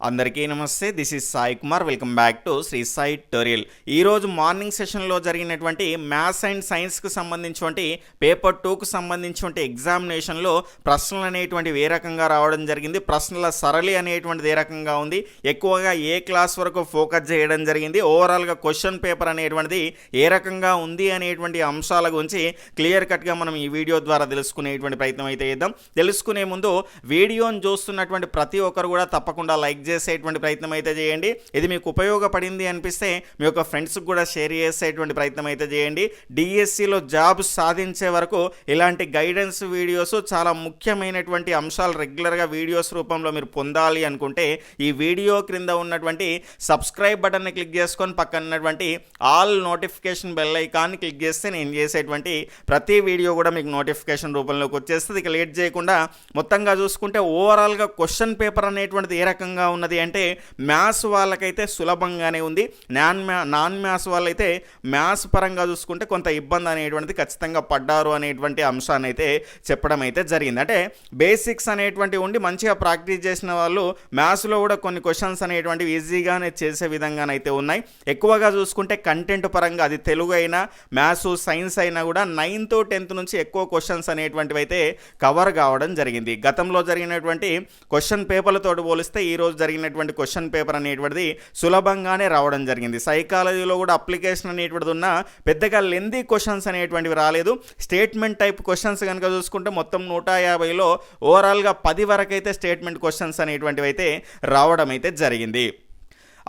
అందరికీ నమస్తే this is Sai Kumar. Welcome back to Shri Sai tutorial ఈరోజు morning సెషన్లో జరిగినటువంటి మ్యాథ్స్ అండ్ సైన్స్కి సంబంధించినటువంటి పేపర్ టూకు సంబంధించినటువంటి ఎగ్జామినేషన్లో ప్రశ్నలు అనేటువంటివి ఏ రకంగా రావడం జరిగింది ప్రశ్నల సరళి అనేటువంటిది ఏ రకంగా ఉంది ఎక్కువగా ఏ క్లాస్ వరకు ఫోకస్ చేయడం జరిగింది ఓవరాల్గా క్వశ్చన్ పేపర్ అనేటువంటిది ఏ రకంగా ఉంది అనేటువంటి అంశాల గురించి క్లియర్ కట్గా మనం ఈ వీడియో ద్వారా తెలుసుకునేటువంటి ప్రయత్నం అయితే చేద్దాం. తెలుసుకునే ముందు వీడియోని చూస్తున్నటువంటి ప్రతి ఒక్కరు కూడా తప్పకుండా లైక్ చేసేటువంటి ప్రయత్నం అయితే చేయండి. ఇది మీకు ఉపయోగపడింది అనిపిస్తే మీ యొక్క ఫ్రెండ్స్కి కూడా షేర్ చేసేటువంటి ప్రయత్నం అయితే చేయండి. డిఎస్సిలో జాబ్ సాధించే వరకు ఇలాంటి గైడెన్స్ వీడియోస్ చాలా ముఖ్యమైనటువంటి అంశాలు రెగ్యులర్గా వీడియోస్ రూపంలో మీరు పొందాలి అనుకుంటే ఈ వీడియో క్రింద ఉన్నటువంటి సబ్స్క్రైబ్ బటన్ని క్లిక్ చేసుకొని పక్కన ఉన్నటువంటి ఆల్ నోటిఫికేషన్ బెల్ ఐకాన్ని క్లిక్ చేస్తే నేను చేసేటువంటి ప్రతి వీడియో కూడా మీకు నోటిఫికేషన్ రూపంలోకి వచ్చేస్తుంది. ఇక లేట్ చేయకుండా మొత్తంగా చూసుకుంటే ఓవరాల్గా క్వశ్చన్ పేపర్ అనేటువంటిది ఏ రకంగా ఉన్నది అంటే మ్యాథ్స్ వాళ్ళకైతే సులభంగానే ఉంది. నాన్ మ్యా నాన్ మ్యాథ్స్ వాళ్ళైతే మ్యాథ్స్ పరంగా చూసుకుంటే కొంత ఇబ్బంది అనేటువంటిది ఖచ్చితంగా పడ్డారు అనేటువంటి అంశాన్ని అయితే చెప్పడం అయితే జరిగింది. అంటే బేసిక్స్ అనేటువంటివి ఉండి మంచిగా ప్రాక్టీస్ చేసిన వాళ్ళు మ్యాథ్స్లో కూడా కొన్ని క్వశ్చన్స్ అనేటువంటివి ఈజీగానే చేసే విధంగానైతే ఉన్నాయి. ఎక్కువగా చూసుకుంటే కంటెంట్ పరంగా అది తెలుగు అయినా మ్యాథ్స్ సైన్స్ అయినా కూడా నైన్త్ టెన్త్ నుంచి ఎక్కువ క్వశ్చన్స్ అనేటువంటివి అయితే కవర్ కావడం జరిగింది. గతంలో జరిగినటువంటి క్వశ్చన్ పేపర్లతో పోలిస్తే ఈరోజు జరిగినటువంటి క్వశ్చన్ పేపర్ అనేటువంటిది సులభంగానే రావడం జరిగింది. సైకాలజీలో కూడా అప్లికేషన్ అనేటువంటిది ఉన్న పెద్దగా లెందీ క్వశ్చన్స్ అనేటువంటివి రాలేదు. స్టేట్మెంట్ టైప్ క్వశ్చన్స్ కనుక చూసుకుంటే మొత్తం నూట యాభైలో ఓవరాల్గా పది వరకైతే స్టేట్మెంట్ క్వశ్చన్స్ అనేటువంటివి అయితే రావడం అయితే జరిగింది.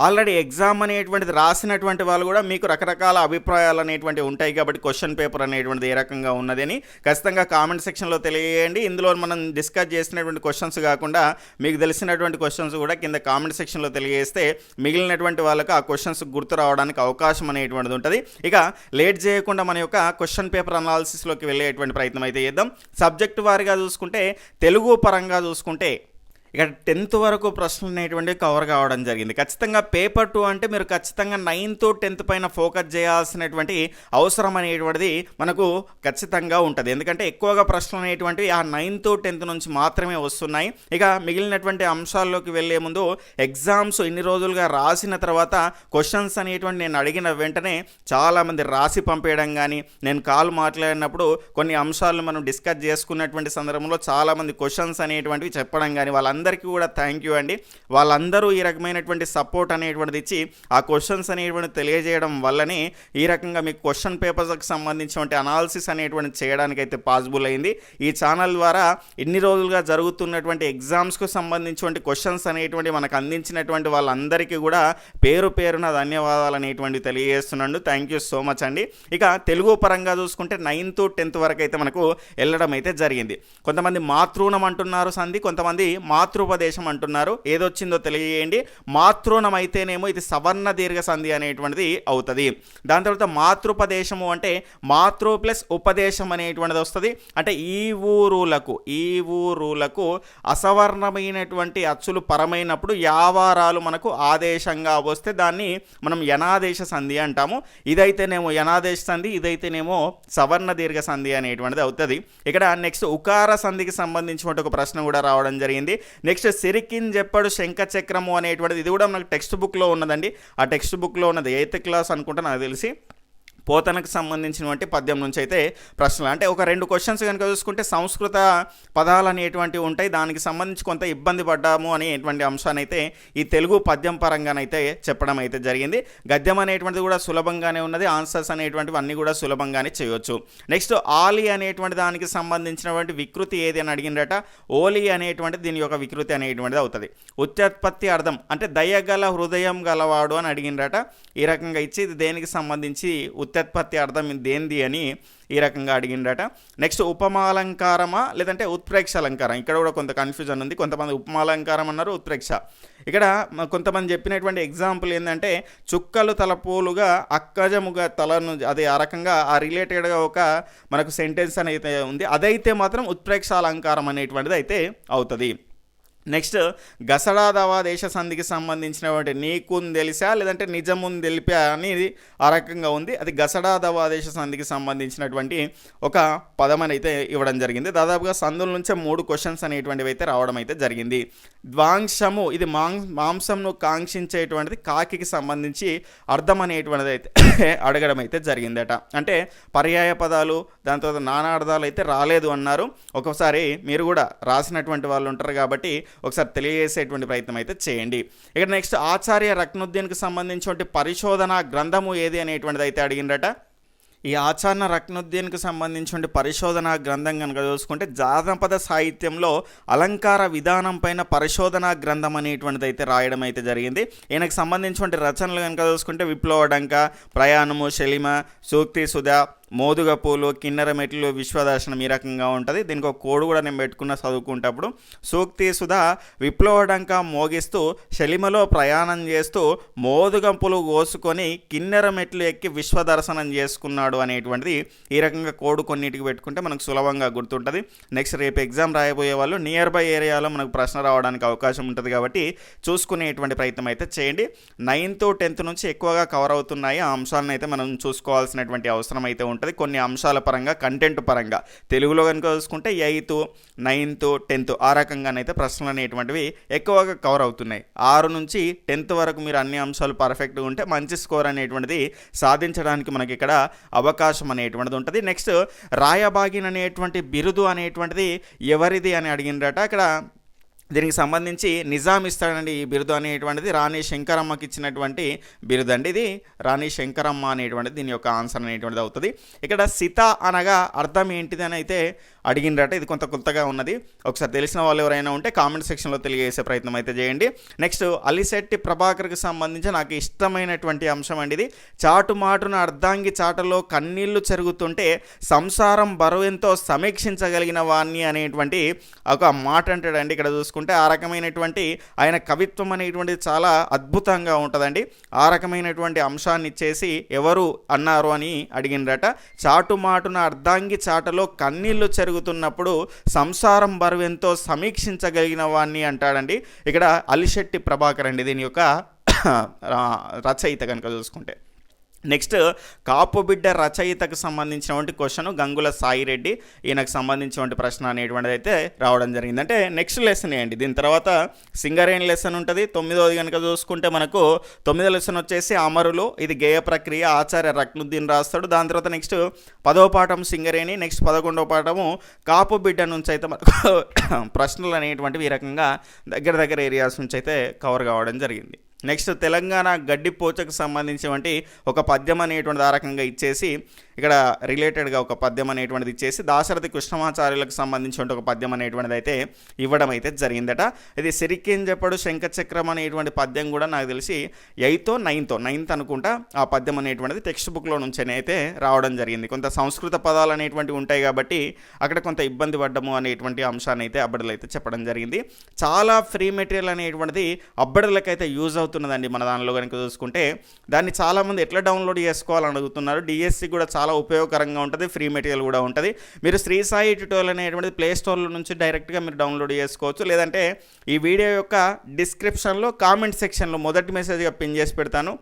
ఆల్రెడీ ఎగ్జామ్ అనేటువంటిది రాసినటువంటి వాళ్ళు కూడా మీకు రకరకాల అభిప్రాయాలు అనేటువంటివి ఉంటాయి కాబట్టి క్వశ్చన్ పేపర్ అనేటువంటిది ఏ రకంగా ఉన్నది అని ఖచ్చితంగా కామెంట్ సెక్షన్లో తెలియజేయండి. ఇందులో మనం డిస్కస్ చేసినటువంటి క్వశ్చన్స్ కాకుండా మీకు తెలిసినటువంటి క్వశ్చన్స్ కూడా కింద కామెంట్ సెక్షన్లో తెలియజేస్తే మిగిలినటువంటి వాళ్ళకు ఆ క్వశ్చన్స్ గుర్తు రావడానికి అవకాశం అనేటువంటిది ఉంటుంది. ఇక లేట్ చేయకుండా మన యొక్క క్వశ్చన్ పేపర్ అనాలిసిస్లోకి వెళ్ళేటువంటి ప్రయత్నం అయితే చేద్దాం. సబ్జెక్ట్ వారిగా చూసుకుంటే తెలుగు పరంగా చూసుకుంటే ఇక టెన్త్ వరకు ప్రశ్నలు అనేటువంటివి కవర్ కావడం జరిగింది. ఖచ్చితంగా పేపర్ టూ అంటే మీరు ఖచ్చితంగా నైన్త్ టెన్త్ పైన ఫోకస్ చేయాల్సినటువంటి అవసరం అనేటువంటిది మనకు ఖచ్చితంగా ఉంటుంది. ఎందుకంటే ఎక్కువగా ప్రశ్నలు అనేటువంటివి ఆ నైన్త్ టెన్త్ నుంచి మాత్రమే వస్తున్నాయి. ఇక మిగిలినటువంటి అంశాల్లోకి వెళ్ళే ముందు ఎగ్జామ్స్ ఇన్ని రోజులుగా రాసిన తర్వాత క్వశ్చన్స్ అనేటువంటి నేను అడిగిన వెంటనే చాలామంది రాసి పంపేయడం కానీ నేను కాల్ మాట్లాడినప్పుడు కొన్ని అంశాలను మనం డిస్కస్ చేసుకున్నటువంటి సందర్భంలో చాలామంది క్వశ్చన్స్ అనేటువంటివి చెప్పడం కానీ వాళ్ళందరూ అందరికీ కూడా థ్యాంక్ యూ అండి. వాళ్ళందరూ ఈ రకమైనటువంటి సపోర్ట్ అనేటువంటిది ఇచ్చి ఆ క్వశ్చన్స్ అనేటువంటి తెలియజేయడం వల్లనే ఈ రకంగా మీకు క్వశ్చన్ పేపర్స్కి సంబంధించినటువంటి అనాలిసిస్ అనేటువంటి చేయడానికి అయితే పాసిబుల్ అయింది. ఈ ఛానల్ ద్వారా ఇన్ని రోజులుగా జరుగుతున్నటువంటి ఎగ్జామ్స్కు సంబంధించినటువంటి క్వశ్చన్స్ అనేటువంటి మనకు అందించినటువంటి వాళ్ళందరికీ కూడా పేరు పేరున ధన్యవాదాలు అనేటువంటి తెలియజేస్తున్నాడు థ్యాంక్ యూ సో మచ్ అండి. ఇక తెలుగు పరంగా చూసుకుంటే నైన్త్ టెన్త్ వరకు అయితే మనకు వెళ్ళడం అయితే జరిగింది. కొంతమంది మాతృణం అంటున్నారు సంధి కొంతమంది మా మాతృపదేశం అంటున్నారు. ఏదొచ్చిందో తెలియజేయండి. మాతృణం అయితేనేమో ఇది సవర్ణ దీర్ఘ సంధి అనేటువంటిది అవుతుంది. దాని తర్వాత మాతృపదేశము అంటే మాతృ ప్లస్ ఉపదేశం అనేటువంటిది వస్తుంది. అంటే ఈ ఊరులకు ఈ ఊరులకు అసవర్ణమైనటువంటి అచ్చులు పరమైనప్పుడు యావారాలు మనకు ఆదేశంగా వస్తే దాన్ని మనం యనాదేశ సంధి అంటాము. ఇదైతేనేమో యనాదేశ సంధి ఇదైతేనేమో సవర్ణ దీర్ఘ సంధి అనేటువంటిది అవుతుంది. ఇక్కడ నెక్స్ట్ ఉకార సంధికి సంబంధించినటువంటి ఒక ప్రశ్న కూడా రావడం జరిగింది. నెక్స్ట్ సిరికిన్ చెప్పాడు శంఖ చక్రము అనేటువంటిది. ఇది కూడా మనకు టెక్స్ట్ బుక్లో ఉన్నదండి. ఆ టెక్స్ట్ బుక్లో ఉన్నది. ఎయిత్ క్లాస్ అనుకుంటా నాకు తెలిసి. పోతనకు సంబంధించినటువంటి పద్యం నుంచి అయితే ప్రశ్నలు. అంటే ఒక రెండు క్వశ్చన్స్ కనుక చూసుకుంటే సంస్కృత పదాలు అనేటువంటివి ఉంటాయి. దానికి సంబంధించి కొంత ఇబ్బంది పడ్డాము అనేటువంటి అంశాన్ని అయితే ఈ తెలుగు పద్యం పరంగానైతే చెప్పడం అయితే జరిగింది. గద్యం అనేటువంటిది కూడా సులభంగానే ఉన్నది. ఆన్సర్స్ అనేటువంటివి అన్నీ కూడా సులభంగానే చేయొచ్చు. నెక్స్ట్ ఆలి అనేటువంటి దానికి సంబంధించినటువంటి వికృతి ఏది అని అడిగినట ఓలి అనేటువంటి దీని యొక్క వికృతి అనేటువంటిది అవుతుంది. ఉత్పత్తి అర్థం అంటే దయగల హృదయం గలవాడు అని అడిగినట ఈ రకంగా ఇచ్చి ఇది దేనికి సంబంధించి ఉత్పత్తి అర్థం దేంది అని ఈ రకంగా అడిగిండట. నెక్స్ట్ ఉపమాలంకారమా? లేదంటే ఉత్ప్రేక్ష అలంకారం ఇక్కడ కూడా కొంత కన్ఫ్యూజన్ ఉంది. కొంతమంది ఉపమాలంకారం అన్నారు ఉత్ప్రేక్ష. ఇక్కడ కొంతమంది చెప్పినటువంటి ఎగ్జాంపుల్ ఏంటంటే చుక్కలు తలపోలుగా అక్కజముగా తలను అది ఆ రకంగా ఆ రిలేటెడ్గా ఒక మనకు సెంటెన్స్ అనేది ఉంది. అదైతే మాత్రం ఉత్ప్రేక్ష అలంకారం అనేటువంటిది అయితే అవుతుంది. నెక్స్ట్ గసడా దవా దేశ సంధికి సంబంధించినటువంటి నీకుని తెలిసా లేదంటే నిజముని తెలిపా అనేది ఆ రకంగా ఉంది. అది గసడా దవా దేశ సంధికి సంబంధించినటువంటి ఒక పదం అని అయితే ఇవ్వడం జరిగింది. దాదాపుగా సందుల నుంచే మూడు క్వశ్చన్స్ అనేటువంటివి అయితే రావడం అయితే జరిగింది. ద్వాంశము ఇది మాంస మాంసంను కాంక్షించేటువంటిది కాకికి సంబంధించి అర్థం అనేటువంటిది అయితే అడగడం అయితే జరిగిందట. అంటే పర్యాయ పదాలు దాని తర్వాత నానార్థాలు అయితే రాలేదు అన్నారు. ఒక్కోసారి మీరు కూడా రాసినటువంటి వాళ్ళు ఉంటారు కాబట్టి ఒకసారి తెలియజేసేటువంటి ప్రయత్నం అయితే చేయండి. ఇక నెక్స్ట్ ఆచార్య రత్నుద్దీన్కి సంబంధించిన పరిశోధన గ్రంథము ఏది అనేటువంటిది అయితే అడిగిందట ఈ ఆచార్య రత్నుద్దీన్కి సంబంధించిన పరిశోధన గ్రంథం కనుక చూసుకుంటే జానపద సాహిత్యంలో అలంకార విధానం పైన పరిశోధన గ్రంథం అనేటువంటిది అయితే రాయడం అయితే జరిగింది. ఈయనకు సంబంధించిన రచనలు కనుక చూసుకుంటే విప్లవ డంక ప్రయాణము శలిమ సూక్తి సుధా మోదుగ పూలు కిన్నెర మెట్లు విశ్వదర్శనం ఈ రకంగా ఉంటుంది. దీనికి ఒక కోడ్ కూడా నేను పెట్టుకున్న చదువుకుంటప్పుడు సూక్తి సుధా విప్లవడంక మోగిస్తూ శలిమలో ప్రయాణం చేస్తూ మోదుగంపులు కోసుకొని కిన్నెర మెట్లు ఎక్కి విశ్వదర్శనం చేసుకున్నాడు అనేటువంటిది ఈ రకంగా కోడ్ కొన్నిటికి పెట్టుకుంటే మనకు సులభంగా గుర్తుంటుంది. నెక్స్ట్ రేపు ఎగ్జామ్ రాయబోయే వాళ్ళు నియర్ బై ఏరియాలో మనకు ప్రశ్న రావడానికి అవకాశం ఉంటుంది కాబట్టి చూసుకునేటువంటి ప్రయత్నం అయితే చేయండి. నైన్త్ టెన్త్ నుంచి ఎక్కువగా కవర్ అవుతున్నాయి ఆ అంశాలను అయితే మనం చూసుకోవాల్సినటువంటి అవసరం అయితే ఉంటుంది. కొన్ని అంశాల పరంగా కంటెంట్ పరంగా. తెలుగులో కనుక చూసుకుంటే ఎయిత్ నైన్త్ టెన్త్ ఆ రకంగానైతే ప్రశ్నలు అనేటువంటివి ఎక్కువగా కవర్ అవుతున్నాయి. ఆరు నుంచి టెన్త్ వరకు మీరు అన్ని అంశాలు పర్ఫెక్ట్గా ఉంటే మంచి స్కోర్ అనేటువంటిది సాధించడానికి మనకి ఇక్కడ అవకాశం అనేటువంటిది ఉంటుంది. నెక్స్ట్ రాయబాగిన్ అనేటువంటి బిరుదు అనేటువంటిది ఎవరిది అని అడిగిండ్రట అక్కడ దీనికి సంబంధించి నిజాం ఇస్తాడండి ఈ బిరుదు అనేటువంటిది. రాణి శంకరమ్మకి ఇచ్చినటువంటి బిరుదు అండి ఇది. రాణి శంకరమ్మ అనేటువంటిది దీని యొక్క ఆన్సర్ అనేటువంటిది అవుతుంది. ఇక్కడ సీత అనగా అర్థం ఏంటిది అని అయితే అడిగిండ్రట ఇది కొంత కొత్తగా ఉన్నది. ఒకసారి తెలిసిన వాళ్ళు ఎవరైనా ఉంటే కామెంట్ సెక్షన్లో తెలియజేసే ప్రయత్నం అయితే చేయండి. నెక్స్ట్ అలిశెట్టి ప్రభాకర్కి సంబంధించి నాకు ఇష్టమైనటువంటి అంశం అండి ఇది. చాటు మాటున అర్ధాంగి చాటలో కన్నీళ్ళు చెరుగుతుంటే సంసారం బరువెంతో సమీక్షించగలిగిన వాణ్ణి అనేటువంటి ఒక మాట అంటాడండి. ఇక్కడ చూసుకుంటే ఆ రకమైనటువంటి ఆయన కవిత్వం అనేటువంటిది చాలా అద్భుతంగా ఉంటుందండి. ఆ రకమైనటువంటి అంశాన్ని ఇచ్చేసి ఎవరు అన్నారు అని అడిగినరట. చాటుమాటున అర్ధాంగి చాటలో కన్నీళ్ళు చెరుగుతున్నప్పుడు సంసారం బరువెంతో సమీక్షించగలిగిన వాణ్ణి అంటాడండి. ఇక్కడ అలిశెట్టి ప్రభాకర్ అండి. దీని యొక్క రచయిత కనుక చూసుకుంటే. నెక్స్ట్ కాపుబిడ్డ రచయితకు సంబంధించినటువంటి క్వశ్చన్ గంగుల సాయిరెడ్డి ఈయనకు సంబంధించినటువంటి ప్రశ్న అనేటువంటిది అయితే రావడం జరిగింది. అంటే నెక్స్ట్ లెసన్ ఏంటి? దీని తర్వాత సింగరేణి లెసన్ ఉంటుంది? తొమ్మిదవది కనుక చూసుకుంటే మనకు తొమ్మిదో లెసన్ వచ్చేసి అమరులు ఇది గేయ ప్రక్రియ ఆచార్య రక్నుద్దీన్ రాస్తాడు. దాని తర్వాత నెక్స్ట్ పదో పాఠం సింగరేణి నెక్స్ట్ పదకొండవ పాఠము కాపు బిడ్డ నుంచి అయితే మనకు ప్రశ్నలు అనేటువంటివి ఈ రకంగా దగ్గర దగ్గర ఏరియాస్ నుంచి అయితే కవర్ కావడం జరిగింది. నెక్స్ట్ తెలంగాణ గడ్డి పోచకు సంబంధించినటువంటి ఒక పద్యం అనేటువంటిది ఆ రకంగా ఇచ్చేసి ఇక్కడ రిలేటెడ్గా ఒక పద్యం అనేటువంటిది ఇచ్చేసి దాశరథి కృష్ణమాచార్యులకు సంబంధించిన ఒక పద్యం అనేటువంటిది అయితే ఇవ్వడం అయితే జరిగిందట. ఇది సిరికేన్ చెప్పడు శంఖచక్రం అనేటువంటి పద్యం కూడా నాకు తెలిసి ఎయితో నైన్తో నైన్త్ అనుకుంటా ఆ పద్యం అనేటువంటిది టెక్స్ట్ బుక్లో నుంచి అయితే రావడం జరిగింది. కొంత సంస్కృత పదాలు అనేటువంటివి ఉంటాయి కాబట్టి అక్కడ కొంత ఇబ్బంది పడ్డము అనేటువంటి అంశాన్ని అయితే అబ్బడలు అయితే చెప్పడం జరిగింది. చాలా ఫ్రీ మెటీరియల్ అనేటువంటిది అబ్బడలకైతే యూజ్ అవుతున్నదండి మన దానిలో కనుక చూసుకుంటే. దాన్ని చాలామంది ఎట్లా డౌన్లోడ్ చేసుకోవాలని అడుగుతున్నారు? డిఎస్సి కూడా చాలా ఉపయోగకరంగా ఉంటుంది ఫ్రీ మెటీరియల్ కూడా ఉంటుంది. మీరు శ్రీ సాయి ట్యూటోరియల్ అనేటువంటిది ప్లే స్టోర్లో నుంచి డైరెక్ట్గా మీరు డౌన్లోడ్ చేసుకోవచ్చు. లేదంటే ఈ వీడియో యొక్క డిస్క్రిప్షన్లో కామెంట్ సెక్షన్లో మొదటి మెసేజ్గా పిన్ చేసి పెడతాను.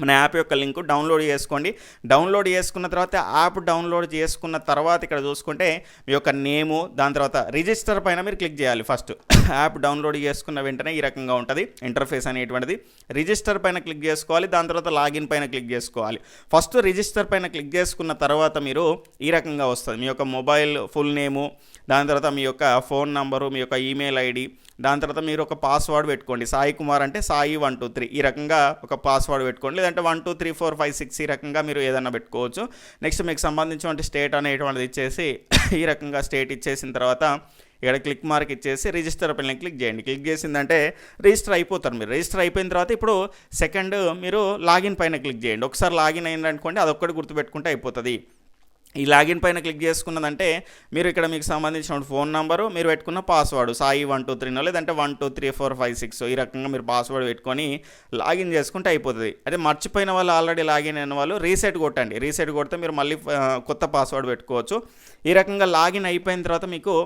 మన యాప్ యొక్క లింక్ డౌన్లోడ్ చేసుకోండి. డౌన్లోడ్ చేసుకున్న తర్వాత యాప్ డౌన్లోడ్ చేసుకున్న తర్వాత ఇక్కడ చూసుకుంటే మీ యొక్క నేము దాని తర్వాత రిజిస్టర్ పైన మీరు క్లిక్ చేయాలి ఫస్ట్. యాప్ డౌన్లోడ్ చేసుకున్న వెంటనే ఈ రకంగా ఉంటుంది. ఇంటర్ఫేస్ అనేటువంటిది. రిజిస్టర్ పైన క్లిక్ చేసుకోవాలి. దాని తర్వాత లాగిన్ పైన క్లిక్ చేసుకోవాలి. ఫస్ట్ రిజిస్టర్ పైన క్లిక్ చేసుకున్న తర్వాత మీరు ఈ రకంగా వస్తుంది. మీ యొక్క మొబైల్ ఫుల్ నేము దాని తర్వాత మీ యొక్క ఫోన్ నంబరు మీ యొక్క ఈమెయిల్ ఐడి దాని తర్వాత మీరు ఒక పాస్వర్డ్ పెట్టుకోండి. సాయి కుమార్ అంటే సాయి వన్ టూ త్రీ. ఈ రకంగా ఒక పాస్వర్డ్ పెట్టుకోండి. లేదంటే one two three four five six ఈ రకంగా మీరు ఏదైనా పెట్టుకోవచ్చు. నెక్స్ట్ మీకు సంబంధించినటువంటి స్టేట్ అనేటువంటిది ఇచ్చేసి ఈ రకంగా స్టేట్ ఇచ్చేసిన తర్వాత ఇక్కడ క్లిక్ మార్క్ ఇచ్చేసి రిజిస్టర్ పైన క్లిక్ చేయండి. క్లిక్ చేసిందంటే రిజిస్టర్ అయిపోతారు మీరు. రిజిస్టర్ అయిపోయిన తర్వాత ఇప్పుడు సెకండ్ మీరు లాగిన్ పైన క్లిక్ చేయండి. ఒకసారి లాగిన్ అయిందనుకోండి అదొక్కటి గుర్తుపెట్టుకుంటే అయిపోతుంది. ఈ లాగిన్ పైన క్లిక్ చేసుకున్నదంటే మీరు ఇక్కడ మీకు సంబంధించిన ఫోన్ నెంబరు మీరు పెట్టుకున్న పాస్వర్డ్ సాయి వన్ టూ త్రీనో లేదంటే one two three four five six ఈ రకంగా మీరు పాస్వర్డ్ పెట్టుకొని లాగిన్ చేసుకుంటే అయిపోతుంది. అదే మర్చిపోయిన వాళ్ళు ఆల్రెడీ లాగిన్ అయిన వాళ్ళు రీసెట్ కొట్టండి. రీసెట్ కొడితే మీరు మళ్ళీ కొత్త పాస్వర్డ్ పెట్టుకోవచ్చు. ఈ రకంగా లాగిన్ అయిపోయిన తర్వాత మీకు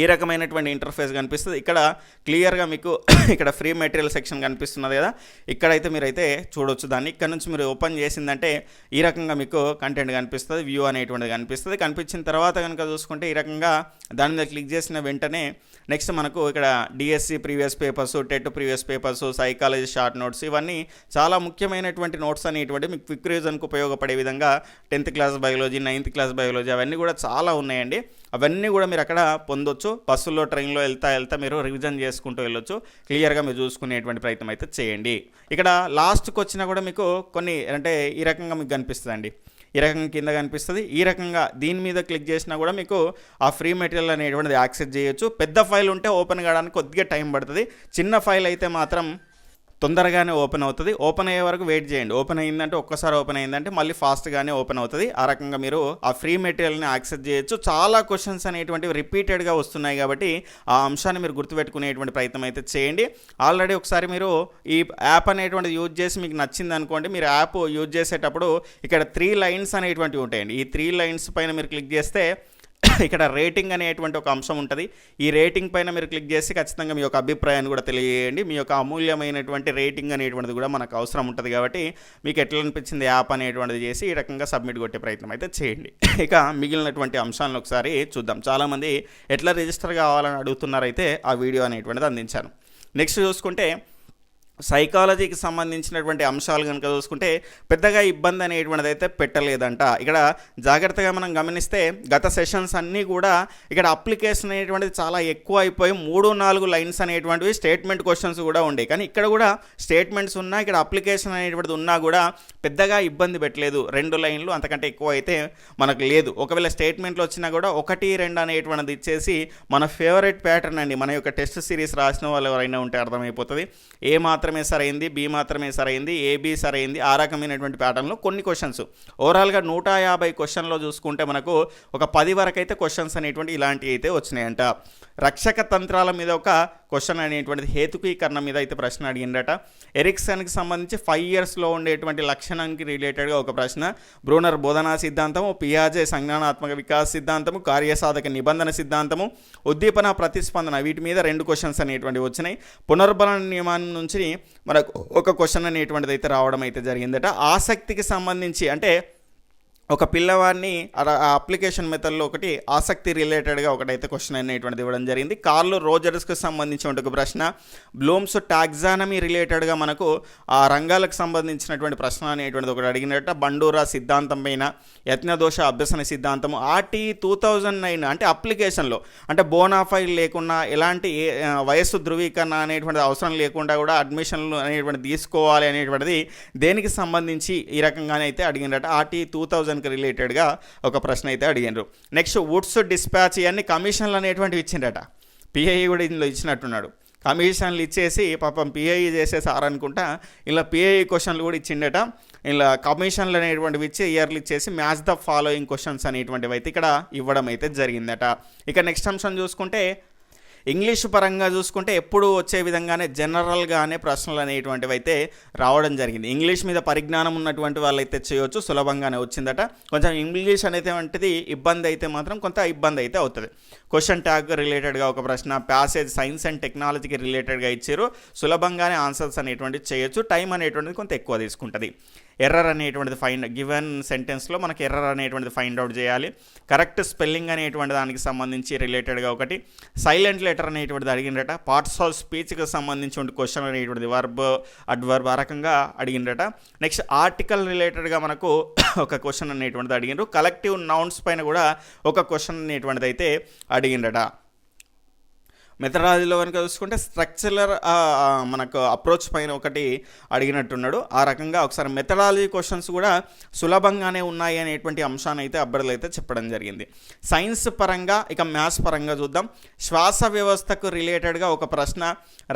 ఈ రకమైనటువంటి ఇంటర్ఫేస్ కనిపిస్తుంది. ఇక్కడ క్లియర్గా మీకు ఇక్కడ ఫ్రీ మెటీరియల్ సెక్షన్ కనిపిస్తున్నది కదా. ఇక్కడైతే మీరైతే చూడొచ్చు దాన్ని. ఇక్కడ నుంచి మీరు ఓపెన్ చేసిందంటే ఈ రకంగా మీకు కంటెంట్ కనిపిస్తుంది వ్యూ అనేటువంటిది కనిపిస్తుంది. కనిపించిన తర్వాత కనుక చూసుకుంటే ఈ రకంగా దాని మీద క్లిక్ చేసిన వెంటనే నెక్స్ట్ మనకు ఇక్కడ DSC previous papers TET previous papers psychology short notes ఇవన్నీ చాలా ముఖ్యమైనటువంటి నోట్స్ అనేటువంటి మీకు క్విక్ రీజన్కు ఉపయోగపడే విధంగా tenth class biology ninth class biology అవన్నీ కూడా చాలా ఉన్నాయండి. అవన్నీ కూడా మీరు అక్కడ పొందొచ్చు. బస్సుల్లో ట్రైన్లో వెళ్తా వెళ్తా మీరు రివిజన్ చేసుకుంటూ వెళ్ళొచ్చు. క్లియర్గా మీరు చూసుకునేటువంటి ప్రయత్నం అయితే చేయండి. ఇక్కడ లాస్ట్కి వచ్చినా కూడా మీకు కొన్ని అంటే ఈ రకంగా మీకు కనిపిస్తుందండి. ఈ రకంగా కింద కనిపిస్తుంది. ఈ రకంగా దీని మీద క్లిక్ చేసినా కూడా మీకు ఆ ఫ్రీ మెటీరియల్ అనేటువంటిది యాక్సెస్ చేయొచ్చు. పెద్ద ఫైల్ ఉంటే ఓపెన్ కావడానికి కొద్దిగా టైం పడుతుంది. చిన్న ఫైల్ అయితే మాత్రం తొందరగానే ఓపెన్ అవుతుంది. ఓపెన్ అయ్యే వరకు వెయిట్ చేయండి. ఓపెన్ అయిందంటే ఒక్కసారి ఓపెన్ అయిందంటే మళ్ళీ ఫాస్ట్గానే ఓపెన్ అవుతుంది. ఆ రకంగా మీరు ఆ ఫ్రీ మెటీరియల్ని యాక్సెస్ చేయొచ్చు. చాలా క్వశ్చన్స్ అనేటువంటివి రిపీటెడ్గా వస్తున్నాయి కాబట్టి ఆ అంశాన్ని మీరు గుర్తుపెట్టుకునేటువంటి ప్రయత్నం అయితే చేయండి. ఆల్రెడీ ఒకసారి మీరు ఈ యాప్ అనేటువంటిది యూజ్ చేసి మీకు నచ్చింది అనుకోండి. మీరు యాప్ యూజ్ చేసేటప్పుడు ఇక్కడ త్రీ లైన్స్ అనేటువంటివి ఉంటాయండి. ఈ త్రీ లైన్స్ పైన మీరు క్లిక్ చేస్తే ఇక్కడ రేటింగ్ అనేటువంటి ఒక అంశం ఉంటుంది. ఈ రేటింగ్ పైన మీరు క్లిక్ చేసి ఖచ్చితంగా మీ యొక్క అభిప్రాయాన్ని కూడా తెలియజేయండి. మీ యొక్క అమూల్యమైనటువంటి రేటింగ్ అనేటువంటిది కూడా మనకు అవసరం ఉంటుంది కాబట్టి మీకు ఎట్లా అనిపించింది యాప్ అనేటువంటిది చేసి ఈ రకంగా సబ్మిట్ కొట్టే ప్రయత్నం అయితే చేయండి. ఇక మిగిలినటువంటి అంశాలను ఒకసారి చూద్దాం. చాలామంది ఎట్లా రిజిస్టర్ కావాలని అడుగుతున్నారైతే ఆ వీడియో అనేటువంటిది అందించాను నెక్స్ట్ చూసుకుంటే సైకాలజీకి సంబంధించినటువంటి అంశాలు కనుక చూసుకుంటే పెద్దగా ఇబ్బంది అనేటువంటిది అయితే పెట్టలేదంట. ఇక్కడ జాగ్రత్తగా మనం గమనిస్తే గత సెషన్స్ అన్నీ కూడా ఇక్కడ అప్లికేషన్ అనేటువంటిది చాలా ఎక్కువ అయిపోయి మూడు నాలుగు లైన్స్ అనేటువంటివి స్టేట్మెంట్ క్వశ్చన్స్ కూడా ఉండే. కానీ ఇక్కడ కూడా స్టేట్మెంట్స్ ఉన్నా ఇక్కడ అప్లికేషన్ అనేటువంటిది ఉన్నా కూడా పెద్దగా ఇబ్బంది పెట్టలేదు. రెండు లైన్లు అంతకంటే ఎక్కువ అయితే మనకు లేదు. ఒకవేళ స్టేట్మెంట్లు వచ్చినా కూడా ఒకటి రెండు అనేటువంటిది ఇచ్చేసి మన ఫేవరెట్ ప్యాటర్న్ అండి. మన యొక్క టెస్ట్ సిరీస్ రాసిన వాళ్ళు ఎవరైనా ఉంటే అర్థమైపోతుంది. ఏమాత్రం మాత్రమే సరైంది బి మాత్రమే సరైంది ఏబి సరైంది ఆ రకమైనటువంటి ప్యాటర్న్లో కొన్ని క్వశ్చన్స్ ఓవరాల్గా నూట యాభై క్వశ్చన్లో చూసుకుంటే మనకు ఒక పది వరకు అయితే క్వశ్చన్స్ అనేటువంటి ఇలాంటివి అయితే వచ్చినాయంట. రక్షక తంత్రాల మీద ఒక క్వశ్చన్ అనేటువంటిది హేతుకీకరణ మీద అయితే ప్రశ్న అడిగిండట ఎరిక్సన్కి సంబంధించి ఫైవ్ ఇయర్స్లో ఉండేటువంటి లక్షణానికి రిలేటెడ్గా ఒక ప్రశ్న. బ్రూనర్ బోధనా సిద్ధాంతము పియాజే సంజ్ఞానాత్మక వికాస సిద్ధాంతము కార్యసాధక నిబంధన సిద్ధాంతము ఉద్దీపన ప్రతిస్పందన వీటి మీద రెండు క్వశ్చన్స్ అనేటువంటివి వచ్చినాయి. పునర్బలన నియమం నుంచి మనకు ఒక క్వశ్చన్ అనేటువంటిది అయితే రావడం అయితే జరిగిందట. ఆసక్తికి సంబంధించి అంటే ఒక పిల్లవాడిని ఆ- అప్లికేషన్ మెథడ్లో ఒకటి ఆసక్తి రిలేటెడ్గా ఒకటైతే క్వశ్చన్ అనేటువంటిది ఇవ్వడం జరిగింది. కార్లు రోజర్స్కి సంబంధించిన ఒక ప్రశ్న బ్లూమ్స్ టాక్సానమీ రిలేటెడ్గా మనకు ఆ రంగాలకు సంబంధించినటువంటి ప్రశ్న అనేటువంటిది ఒకటి అడిగినట్ట బండూరా సిద్ధాంతం పైన యత్నదోష అభ్యసన సిద్ధాంతము ఆర్టీ టూ థౌజండ్ నైన్ అంటే అప్లికేషన్లో అంటే బోనాఫైల్ లేకుండా ఎలాంటి వయస్సు ధృవీకరణ అనేటువంటిది అవసరం లేకుండా కూడా అడ్మిషన్లు అనేటువంటిది తీసుకోవాలి అనేటువంటిది దేనికి సంబంధించి ఈ రకంగానే అయితే అడిగినట్ట ఆర్టీ టూ థౌజండ్ దానికి రిలేటెడ్గా ఒక ప్రశ్న అయితే అడిగినారు నెక్స్ట్ వుడ్స్ డిస్పాచ్ ఇవన్నీ కమిషన్లు అనేటువంటివి ఇచ్చిండట పిఐ కూడా ఇందులో ఇచ్చినట్టున్నాడు. కమిషన్లు ఇచ్చేసి పాపం పిఐ చేసేసారు అనుకుంటా ఇలా పిఐ క్వశ్చన్లు కూడా ఇచ్చిండట. ఇలా కమిషన్లు అనేటువంటివి ఇచ్చి ఇయర్లు ఇచ్చేసి మ్యాచ్ ద ఫాలోయింగ్ క్వశ్చన్స్ అనేటువంటివి అయితే ఇక్కడ ఇవ్వడం అయితే జరిగిందట. ఇక నెక్స్ట్ అంశం చూసుకుంటే ఇంగ్లీష్ పరంగా చూసుకుంటే ఎప్పుడు వచ్చే విధంగానే జనరల్గానే ప్రశ్నలు అనేటువంటివి అయితే రావడం జరిగింది. ఇంగ్లీష్ మీద పరిజ్ఞానం ఉన్నటువంటి వాళ్ళైతే చేయొచ్చు సులభంగానే వచ్చిందట. కొంచెం ఇంగ్లీష్ అనేది వంటిది ఇబ్బంది అయితే మాత్రం కొంత ఇబ్బంది అయితే అవుతుంది. క్వశ్చన్ ట్యాగ్ రిలేటెడ్గా ఒక ప్రశ్న ప్యాసేజ్ సైన్స్ అండ్ టెక్నాలజీకి రిలేటెడ్గా ఇచ్చారు. సులభంగానే ఆన్సర్స్ అనేటువంటివి చేయొచ్చు. టైం అనేటువంటిది కొంత ఎక్కువ తీసుకుంటుంది. ఎర్రర్ అనేటువంటిది ఫైండ్ గివెన్ సెంటెన్స్లో మనకి ఎర్రర్ అనేటువంటిది ఫైండ్ అవుట్ చేయాలి. కరెక్ట్ స్పెల్లింగ్ అనేటువంటి దానికి సంబంధించి రిలేటెడ్గా ఒకటి. సైలెంట్ లెటర్ అనేటువంటిది అడిగినట పార్ట్స్ ఆఫ్ స్పీచ్కి సంబంధించి క్వశ్చన్ అనేటువంటిది వర్బ్ అడ్వర్బ్ ఆ రకంగా అడిగినట నెక్స్ట్ ఆర్టికల్ రిలేటెడ్గా మనకు ఒక క్వశ్చన్ అనేటువంటిది అడిగిండ్రు. కలెక్టివ్ నౌన్స్ పైన కూడా ఒక క్వశ్చన్ అనేటువంటిది అయితే అడిగిండట మెథడాలజీలో కనుక చూసుకుంటే స్ట్రక్చరల్ మనకు అప్రోచ్ పైన ఒకటి అడిగినట్టున్నాడు. ఆ రకంగా ఒకసారి మెథడాలజీ క్వశ్చన్స్ కూడా సులభంగానే ఉన్నాయి అనేటువంటి అంశాన్ని అయితే అభ్యర్థులు అయితే చెప్పడం జరిగింది. సైన్స్ పరంగా ఇక మ్యాథ్స్ పరంగా చూద్దాం. శ్వాస వ్యవస్థకు రిలేటెడ్గా ఒక ప్రశ్న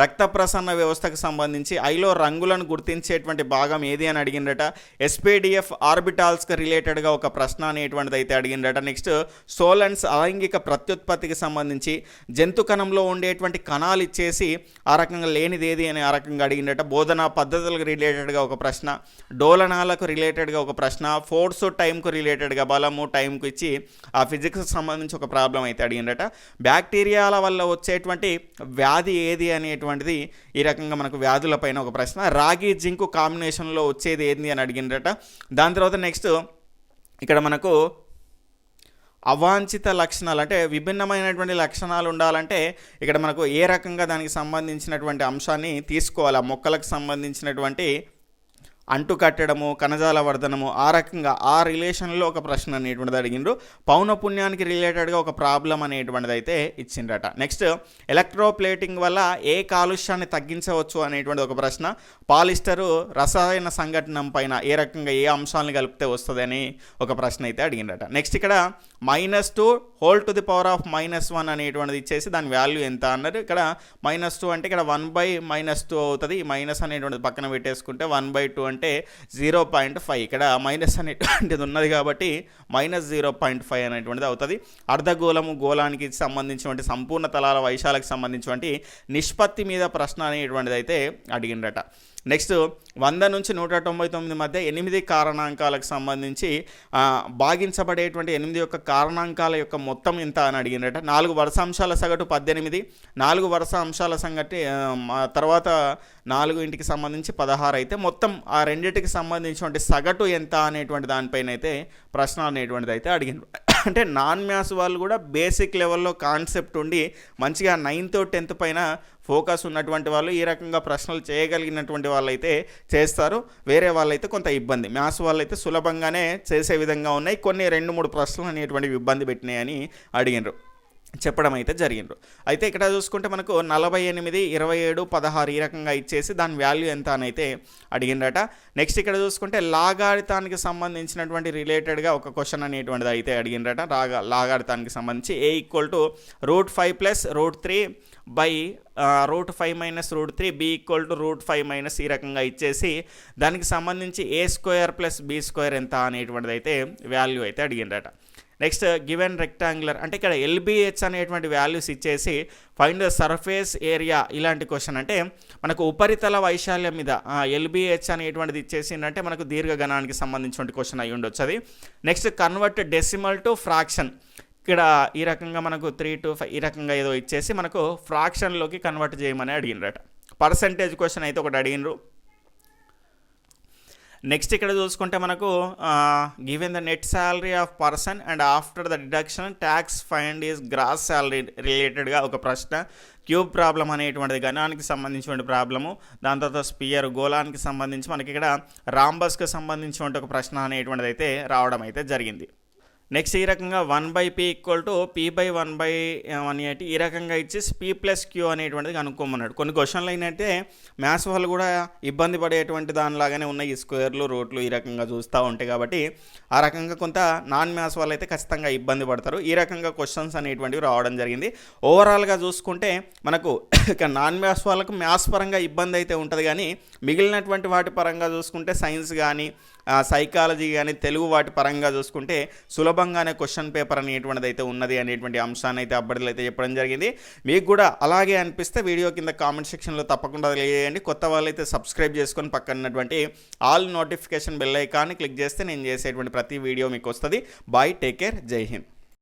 రక్త ప్రసరణ వ్యవస్థకు సంబంధించి ఐలో రంగులను గుర్తించేటువంటి భాగం ఏది అని అడిగిండట ఎస్పీడిఎఫ్ ఆర్బిటాల్స్కి రిలేటెడ్గా ఒక ప్రశ్న అనేటువంటిది అయితే అడిగిండట నెక్స్ట్ సోలన్స్ అలైంగిక ప్రత్యుత్పత్తికి సంబంధించి జంతు కణంలో ఉండేటువంటి కణాలు ఇచ్చేసి ఆ రకంగా లేనిది ఏది అని ఆ రకంగా అడిగిండట బోధనా పద్ధతులకు రిలేటెడ్గా ఒక ప్రశ్న డోలనాలకు రిలేటెడ్గా ఒక ప్రశ్న ఫోర్స్ టైంకు రిలేటెడ్గా బలము టైంకు ఇచ్చి ఆ ఫిజిక్స్కి సంబంధించి ఒక ప్రాబ్లం అయితే అడిగిందట. బ్యాక్టీరియాల వల్ల వచ్చేటువంటి వ్యాధి ఏది అనేటువంటిది ఈ రకంగా మనకు వ్యాధులపైన ఒక ప్రశ్న. రాగి జింకు కాంబినేషన్లో వచ్చేది ఏంది అని అడిగిందట. దాని తర్వాత నెక్స్ట్ ఇక్కడ మనకు అవాంఛిత లక్షణాలు అంటే విభిన్నమైనటువంటి లక్షణాలు ఉండాలంటే ఇక్కడ మనకు ఏ రకంగా దానికి సంబంధించినటువంటి అంశాన్ని తీసుకోవాలి. ఆ మొక్కలకు సంబంధించినటువంటి అంటు కట్టడము కణజాల వర్ధనము ఆ రకంగా ఆ రిలేషన్లో ఒక ప్రశ్న అనేటువంటిది అడిగిండ్రు. పౌనపుణ్యానికి రిలేటెడ్గా ఒక ప్రాబ్లం అనేటువంటిది అయితే ఇచ్చిండ్రట. నెక్స్ట్ ఎలక్ట్రోప్లేటింగ్ వల్ల ఏ కాలుష్యాన్ని తగ్గించవచ్చు అనేటువంటి ఒక ప్రశ్న. పాలిస్టరు రసాయన సంఘటన పైన ఏ రకంగా ఏ అంశాలను కలిపితే వస్తుందని ఒక ప్రశ్న అయితే అడిగిండట నెక్స్ట్ ఇక్కడ minus two whole to the power of minus one అనేటువంటిది ఇచ్చేసి దాని వాల్యూ ఎంత అన్నారు. ఇక్కడ మైనస్ టూ అంటే ఇక్కడ వన్ బై మైనస్ టూ అవుతుంది. మైనస్ అనేటువంటిది పక్కన పెట్టేసుకుంటే వన్ బై టూ అంటే అంటే జీరో పాయింట్ ఫైవ్. ఇక్కడ మైనస్ అనేటువంటిది ఉన్నది కాబట్టి మైనస్ జీరో పాయింట్ ఫైవ్ అనేటువంటిది అవుతుంది. అర్ధగోళము గోళానికి సంబంధించినటువంటి సంపూర్ణ తలాల వైశాలకు సంబంధించినటువంటి నిష్పత్తి మీద ప్రశ్న అనేటువంటిది అయితే అడిగిండట నెక్స్ట్ వంద నుంచి నూట తొంభై తొమ్మిది మధ్య ఎనిమిది కారణాంకాలకు సంబంధించి భాగించబడేటువంటి ఎనిమిది యొక్క కారణాంకాల యొక్క మొత్తం ఎంత అని అడిగినట నాలుగు వరుస అంశాల సగటు పద్దెనిమిది నాలుగు వరుస అంశాల సంగటి తర్వాత నాలుగు ఇంటికి సంబంధించి పదహారు అయితే మొత్తం ఆ రెండింటికి సంబంధించినటువంటి సగటు ఎంత అనేటువంటి దానిపైన అయితే ప్రశ్న అనేటువంటిది అయితే అడిగిన అంటే నాన్ మ్యాథ్స్ వాళ్ళు కూడా బేసిక్ లెవెల్లో కాన్సెప్ట్ ఉండి మంచిగా నైన్త్ టెన్త్ పైన ఫోకస్ ఉన్నటువంటి వాళ్ళు ఈ రకంగా ప్రశ్నలు చేయగలిగినటువంటి వాళ్ళైతే చేస్తారు. వేరే వాళ్ళైతే కొంత ఇబ్బంది. మ్యాథ్స్ వాళ్ళైతే సులభంగానే చేసే విధంగా ఉన్నాయి. కొన్ని రెండు మూడు ప్రశ్నలు అనేటువంటివి ఇబ్బంది పెట్టినాయని అడిగినారు. చెప్పడం అయితే జరిగిండ్రు. అయితే ఇక్కడ చూసుకుంటే మనకు నలభై ఎనిమిది ఇరవై ఏడు పదహారు ఈ రకంగా ఇచ్చేసి దాని వాల్యూ ఎంత అని అయితే అడిగిండట నెక్స్ట్ ఇక్కడ చూసుకుంటే లాగాడితానికి సంబంధించినటువంటి రిలేటెడ్గా ఒక క్వశ్చన్ అనేటువంటిది అయితే అడిగిండట లాగా లాగాడితానికి సంబంధించి A equal to root five plus root three by root five minus root three B equal to root five minus ఈ రకంగా ఇచ్చేసి దానికి సంబంధించి A square plus B square ఎంత అనేటువంటిది అయితే వాల్యూ అయితే అడిగిండట నెక్స్ట్ గివెన్ రెక్టాంగులర్ అంటే ఇక్కడ ఎల్బిహెచ్ అనేటువంటి వాల్యూస్ ఇచ్చేసి ఫైండ్ ద సర్ఫేస్ ఏరియా ఇలాంటి క్వశ్చన్ అంటే మనకు ఉపరితల వైశాల్యం మీద ఎల్బిహెచ్ అనేటువంటిది ఇచ్చేసి అంటే మనకు దీర్ఘగణానికి సంబంధించిన క్వశ్చన్ అయి ఉండొచ్చు అది. Next convert decimal to fraction. ఇక్కడ ఈ రకంగా మనకు త్రీ టు ఫైవ్ ఈ రకంగా ఏదో ఇచ్చేసి మనకు ఫ్రాక్షన్లోకి కన్వర్ట్ చేయమని అడిగినరట. పర్సంటేజ్ క్వశ్చన్ అయితే ఒకటి అడిగినరు. నెక్స్ట్ ఇక్కడ చూసుకుంటే మనకు given the net salary of person and after the deduction tax find is gross salary రిలేటెడ్గా ఒక ప్రశ్న. క్యూబ్ ప్రాబ్లం అనేటువంటిది గణానికి సంబంధించిన ప్రాబ్లము దాని తర్వాత స్పియర్ గోళానికి సంబంధించి మనకి ఇక్కడ రాంబస్కి సంబంధించినటువంటి ఒక ప్రశ్న అనేటువంటిది అయితే రావడం అయితే జరిగింది. నెక్స్ట్ ఈ రకంగా one by P equal to P by one by one eighty. ఈ రకంగా ఇచ్చేసి పీ ప్లస్ క్యూ అనేటువంటిది కనుక్కోమన్నాడు. కొన్ని క్వశ్చన్లు ఏంటంటే మ్యాథ్స్ వాళ్ళు కూడా ఇబ్బంది పడేటువంటి దానిలాగానే ఉన్నాయి. ఈ స్క్వేర్లు రూట్లు ఈ రకంగా చూస్తూ ఉంటాయి కాబట్టి ఆ రకంగా కొంత నాన్ మ్యాథ్స్ వాళ్ళు అయితే ఖచ్చితంగా ఇబ్బంది పడతారు. ఈ రకంగా క్వశ్చన్స్ అనేటువంటివి రావడం జరిగింది. ఓవరాల్గా చూసుకుంటే మనకు ఇక నాన్ మ్యాథ్స్ వాళ్ళకు మ్యాథ్స్ పరంగా ఇబ్బంది అయితే ఉంటుంది కానీ మిగిలినటువంటి వాటి పరంగా చూసుకుంటే సైన్స్ కానీ సైకాలజీ కానీ తెలుగు వాటి పరంగా చూసుకుంటే సులభంగానే క్వశ్చన్ పేపర్ అనేటువంటిది అయితే ఉన్నది అనేటువంటి అంశాన్ని అయితే అబ్బడిలు అయితే చెప్పడం జరిగింది. మీకు కూడా అలాగే అనిపిస్తే వీడియో కింద కామెంట్ సెక్షన్లో తప్పకుండా తెలియజేయండి. కొత్త వాళ్ళైతే సబ్స్క్రైబ్ చేసుకొని పక్కనటువంటి ఆల్ నోటిఫికేషన్ బెల్ ఐకాన్ని క్లిక్ చేస్తే నేను చేసేటువంటి ప్రతి వీడియో మీకు వస్తుంది. బాయ్ టేక్ కేర్ జై హింద్.